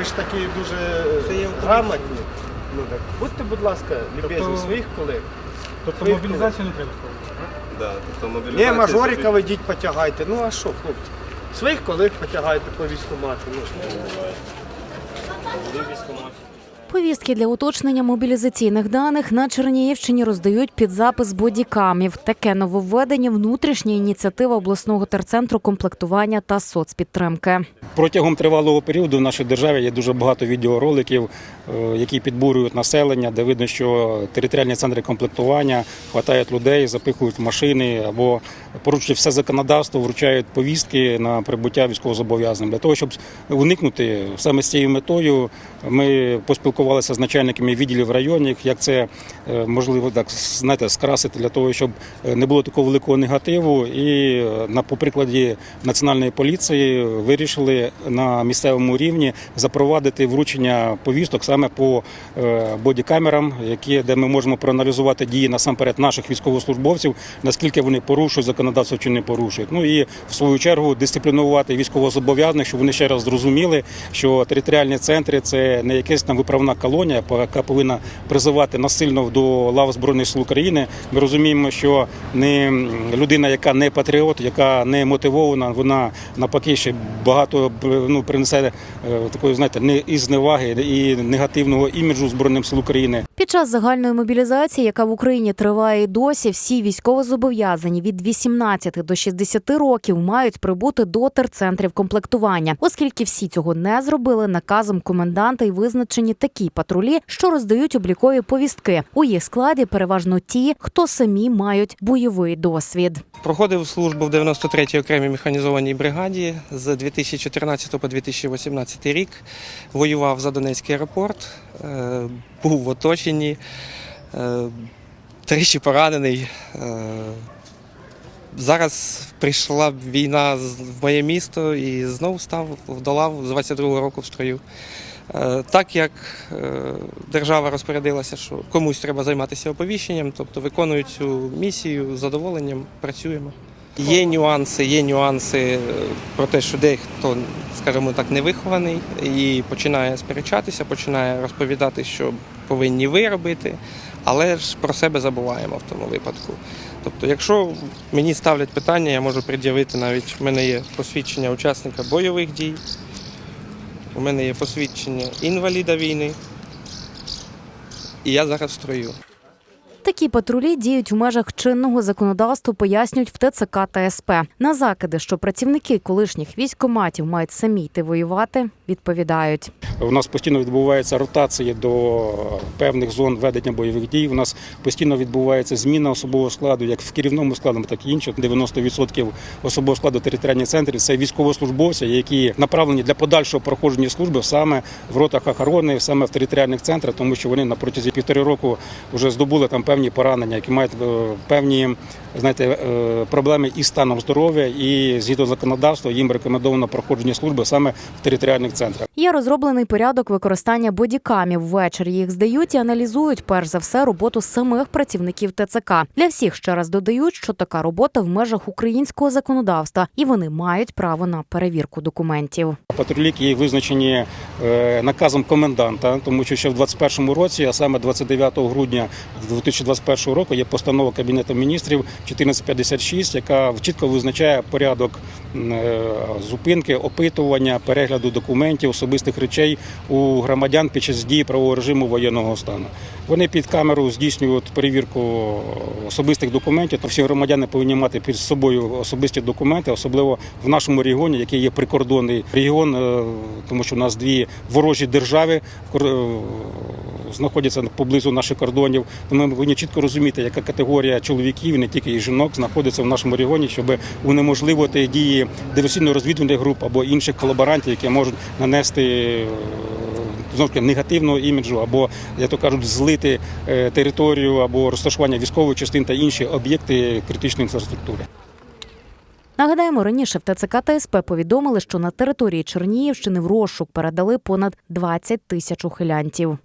Ви ж такі дуже грамотні. Ну так будьте, будь ласка, любезні Тобто- своїх колег. Тобто Своїх мобілізацію не треба проводити? Да, тобто Ні, мобілізація. мажорика це- ведіть, потягайте. Ну а що, хлопці? Своїх колег потягайте по військомату. Ну, Повістки для уточнення мобілізаційних даних на Чернігівщині роздають під запис бодікамів. Таке нововведення – внутрішня ініціатива обласного терцентру комплектування та соцпідтримки. Протягом тривалого періоду в нашій державі є дуже багато відеороликів, е, які підбурюють населення, де видно, що територіальні центри комплектування хватають людей, запихують машини або порушують все законодавство, вручають повістки на прибуття військовозобов'язаним. Для того, щоб уникнути саме з цією метою, ми поспілкувалися з начальниками відділів районів, як це е, можливо так знаєте, скрасити для того, щоб е, не було такого великого негативу. І е, на по прикладі національної поліції вирішили на місцевому рівні запровадити вручення повісток саме по бодікамерам, які де ми можемо проаналізувати дії насамперед наших військовослужбовців, наскільки вони порушують законодавство чи не порушують. Ну і в свою чергу дисциплінувати військовозобов'язаних, щоб вони ще раз зрозуміли, що територіальні центри це не якась там виправна колонія, яка повинна призивати насильно до лав збройних сил України. Ми розуміємо, що не людина, яка не патріот, яка не мотивована, вона навпаки ще багато ну, принесе е, такої, знаєте, не і зневаги і негативного іміджу збройним сил України. Під час загальної мобілізації, яка в Україні триває і досі, всі військовозобов'язані від 18 до 60 років мають прибути до терцентрів комплектування. Оскільки всі цього не зробили, наказом коменданта й визначені такі патрулі, що роздають облікові повістки. У їх складі переважно ті, хто самі мають бойовий досвід. Проходив службу в 93-й окремій механізованій бригаді з 2014 по 2018 рік. Воював за Донецький аеропорт, е, був в оточенні, е, тричі поранений. Е, Зараз прийшла війна в моє місто і знову став до лав з 22-го року в строю. Е, Так як держава розпорядилася, що комусь треба займатися оповіщенням, тобто виконую цю місію з задоволенням, працюємо. Є нюанси, є нюанси е, про те, що дехто, скажімо так, невихований і починає сперечатися, починає розповідати, що повинні ви робити, але ж про себе забуваємо в тому випадку. Тобто, якщо мені ставлять питання, я можу пред'явити навіть в мене є посвідчення учасника бойових дій, у мене є посвідчення інваліда війни, і я зараз строю. Такі патрулі діють у межах чинного законодавства, пояснюють в ТЦК та СП. На закиди, що працівники колишніх військкоматів мають самі йти воювати, відповідають. У нас постійно відбуваються ротації до певних зон ведення бойових дій. У нас постійно відбувається зміна особового складу, як в керівному складі, так і інших. 90% особового складу територіальних центрів це військовослужбовці, які направлені для подальшого проходження служби саме в ротах охорони, саме в територіальних центрах, тому що вони на протязі півтори року вже здобули там певні поранення, які мають е, певні знаєте, е, проблеми із станом здоров'я, і згідно законодавства їм рекомендовано проходження служби саме в територіальних центрах. Є розроблений порядок використання бодікамів. Ввечері їх здають і аналізують перш за все роботу самих працівників ТЦК. Для всіх ще раз додають, що така робота в межах українського законодавства, і вони мають право на перевірку документів. Патрулі, які визначені е, наказом коменданта, тому що ще в 2021 році, а саме 29 грудня 2021 року, є постанова Кабінету міністрів 1456, яка чітко визначає порядок е, зупинки, опитування, перегляду документів, особистих речей у громадян під час дії правового режиму воєнного стану. Вони під камеру здійснюють перевірку особистих документів. То всі громадяни повинні мати під собою особисті документи, особливо в нашому регіоні, який є прикордонний регіон, е, тому що у нас дві ворожі держави е, знаходяться поблизу наших кордонів. Тому ми повинні чітко розуміти, яка категорія чоловіків, не тільки і жінок, знаходиться в нашому регіоні, щоб унеможливити дії диверсійно-розвідувальних груп або інших колаборантів, які можуть нанести. е, таки, негативного іміджу, або, як то кажуть, злити е, територію або розташування військових частин та інші об'єкти критичної інфраструктури. Нагадаємо, раніше в ТЦК та СП повідомили, що на території Чернігівщини в розшук передали понад 20 тисяч ухилянтів.